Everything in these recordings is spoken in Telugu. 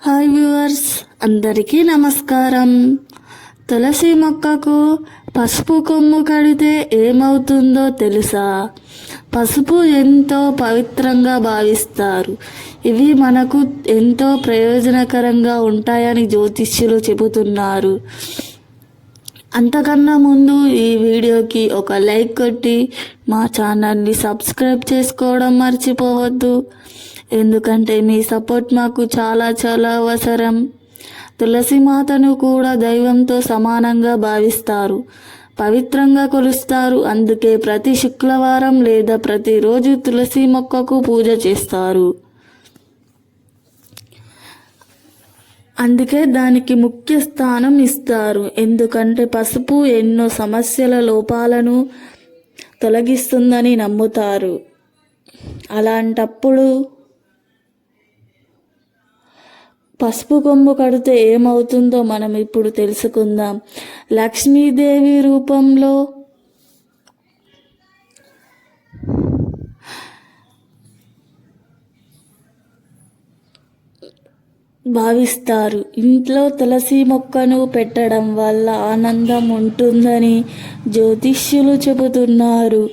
హాయ్ వ్యూవర్స్ అందరికీ నమస్కారం. తులసి మొక్కకు పసుపు కొమ్ము కడితే ఏమవుతుందో తెలుసా? పసుపు ఎంతో పవిత్రంగా భావిస్తారు. ఇవి మనకు ఎంతో ప్రయోజనకరంగా ఉంటాయని జ్యోతిష్యులు చెబుతున్నారు. అంతకన్నా ముందు ఈ వీడియోకి ఒక లైక్ కొట్టి మా ఛానల్ని సబ్స్క్రైబ్ చేసుకోవడం మర్చిపోవద్దు. ఎందుకంటే మీ సపోర్ట్ మాకు చాలా చాలా అవసరం. తులసి మాతను కూడా దైవంతో సమానంగా భావిస్తారు. పవిత్రంగా కొలుస్తారు. అందుకే ప్రతి శుక్రవారం లేదా ప్రతిరోజు తులసి మొక్కకు పూజ చేస్తారు. అందుకే దానికి ముఖ్య స్థానం ఇస్తారు. ఎందుకంటే పసుపు ఎన్నో సమస్యల లోపాలను తొలగిస్తుందని నమ్ముతారు. అలాంటప్పుడు పసుపు కొమ్ము కడితే ఏమవుతుందో మనం ఇప్పుడు తెలుసుకుందాం. లక్ష్మీదేవి రూపంలో భావిస్తారు. ఇంట్లో తులసి మొక్కను పెట్టడం వల్ల ఆనందం ఉంటుందని జ్యోతిష్యులు చెబుతున్నారు.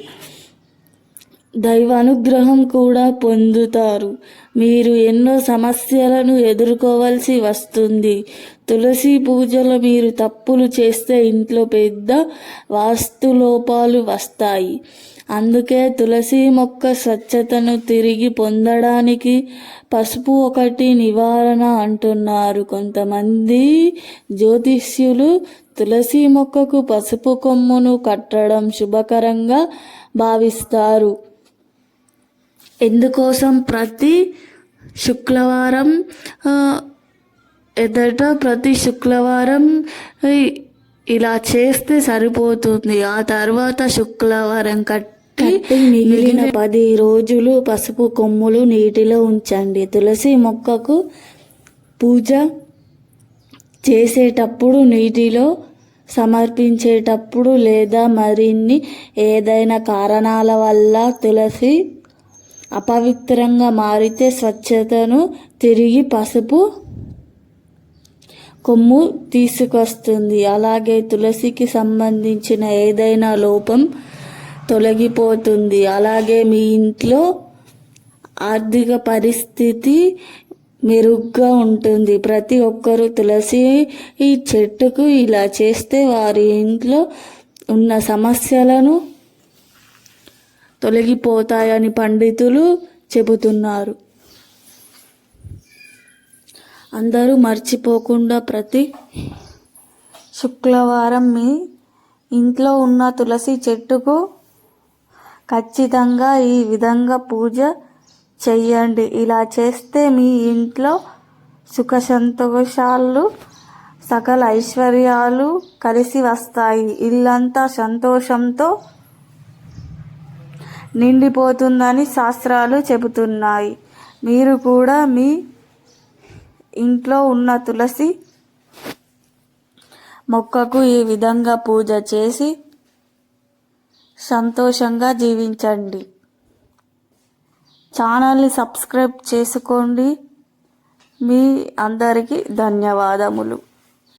దైవ అనుగ్రహం కూడా పొందుతారు. మీరు ఎన్నో సమస్యలను ఎదుర్కోవాల్సి వస్తుంది. తులసి పూజలో మీరు తప్పులు చేస్తే ఇంట్లో పెద్ద వాస్తు లోపాలు వస్తాయి. అందుకే తులసి మొక్క స్వచ్ఛతను తిరిగి పొందడానికి పసుపు ఒకటి నివారణ అంటున్నారు. కొంతమంది జ్యోతిష్యులు తులసి మొక్కకు పసుపు కొమ్మును కట్టడం శుభకరంగా భావిస్తారు. ఎందుకోసం ప్రతి శుక్రవారం ఎదట ప్రతి శుక్రవారం ఇలా చేస్తే సరిపోతుంది. ఆ తర్వాత శుక్రవారం కట్టి మిగిలిన పది రోజులు పసుపు కొమ్ములు నీటిలో ఉంచండి. తులసి మొక్కకు పూజ చేసేటప్పుడు నీటిలో సమర్పించేటప్పుడు లేదా మరిన్ని ఏదైనా కారణాల వల్ల తులసి అపవిత్రంగా మారితే స్వచ్ఛతను తిరిగి పసుపు కొమ్ము తీసుకొస్తుంది. అలాగే తులసికి సంబంధించిన ఏదైనా లోపం తొలగిపోతుంది. అలాగే మీ ఇంట్లో ఆర్థిక పరిస్థితి మెరుగ్గా ఉంటుంది. ప్రతి ఒక్కరూ తులసి ఈ చెట్టుకు ఇలా చేస్తే వారి ఇంట్లో ఉన్న సమస్యలను తొలగిపోతాయని పండితులు చెబుతున్నారు. అందరూ మర్చిపోకుండా ప్రతి శుక్రవారం మీ ఇంట్లో ఉన్న తులసి చెట్టుకు ఖచ్చితంగా ఈ విధంగా పూజ చెయ్యండి. ఇలా చేస్తే మీ ఇంట్లో సుఖ సంతోషాలు సకల ఐశ్వర్యాలు కలిసి వస్తాయి. ఇల్లంతా సంతోషంతో నిండిపోతుందని శాస్త్రాలు చెబుతున్నాయి. మీరు కూడా మీ ఇంట్లో ఉన్న తులసి మొక్కకు ఈ విధంగా పూజ చేసి సంతోషంగా జీవించండి. ఛానల్ని సబ్స్క్రైబ్ చేసుకోండి. మీ అందరికీ ధన్యవాదములు.